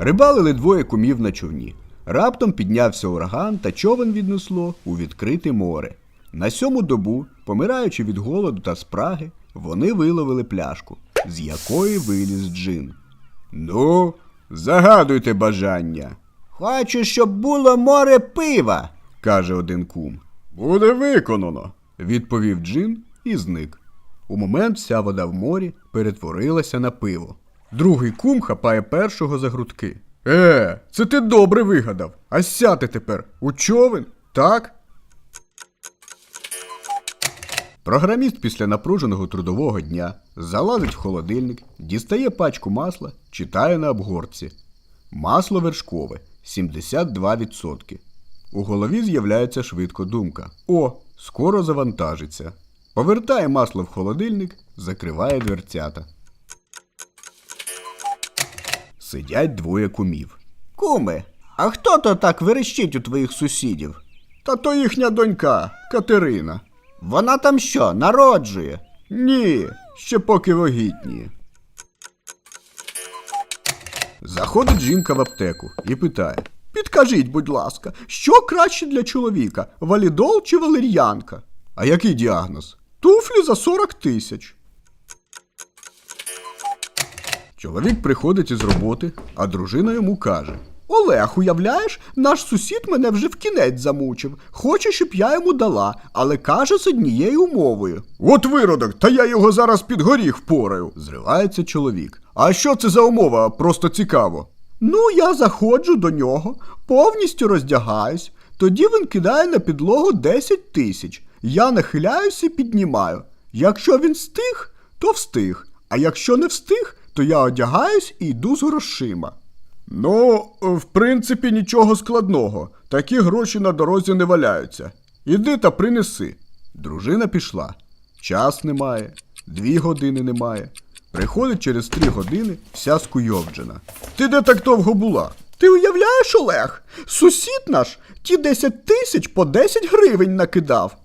Рибалили двоє кумів на човні. Раптом піднявся ураган та човен віднесло у відкрите море. На сьому добу, помираючи від голоду та спраги, вони виловили пляшку, з якої виліз джин. Ну, загадуйте бажання, Хочу, щоб було море пива. каже один кум. Буде виконано, відповів джин і зник. У момент вся вода в морі перетворилася на пиво. Другий кум хапає першого за грудки. Е, це ти добре вигадав. А сяти тепер у човен, так? Програміст після напруженого трудового дня залазить в холодильник, дістає пачку масла, читає на обгорці. Масло вершкове 72%. У голові з'являється швидко думка: О, скоро завантажиться. Повертає масло в холодильник, закриває дверцята. Сидять двоє кумів. Куме, а хто то так верещить у твоїх сусідів? Та то їхня донька, Катерина. Вона там що, народжує? Ні, ще поки вагітні. Заходить жінка в аптеку і питає: Підкажіть, будь ласка, що краще для чоловіка? Валідол чи валер'янка? А який діагноз? Туфлі за 40 тисяч. Чоловік приходить із роботи, а дружина йому каже: Олег, уявляєш, наш сусід мене вже в кінець замучив. Хоче, щоб я йому дала, але каже з однією умовою. От виродок, та я його зараз під горіх впораю. Зривається чоловік. А що це за умова? Просто цікаво. Ну, я заходжу до нього, повністю роздягаюсь. Тоді він кидає на підлогу 10 тисяч. Я нахиляюся і піднімаю. Якщо він встиг, то встиг. А якщо не встиг, то я одягаюсь і йду з грошима. Ну, в принципі, нічого складного. Такі гроші на дорозі не валяються. Іди та принеси. Дружина пішла. Час немає, дві години немає. Приходить через три години вся скуйовджена. Ти де так довго була? Ти уявляєш, Олег? Сусід наш ті 10 тисяч по 10 гривень накидав.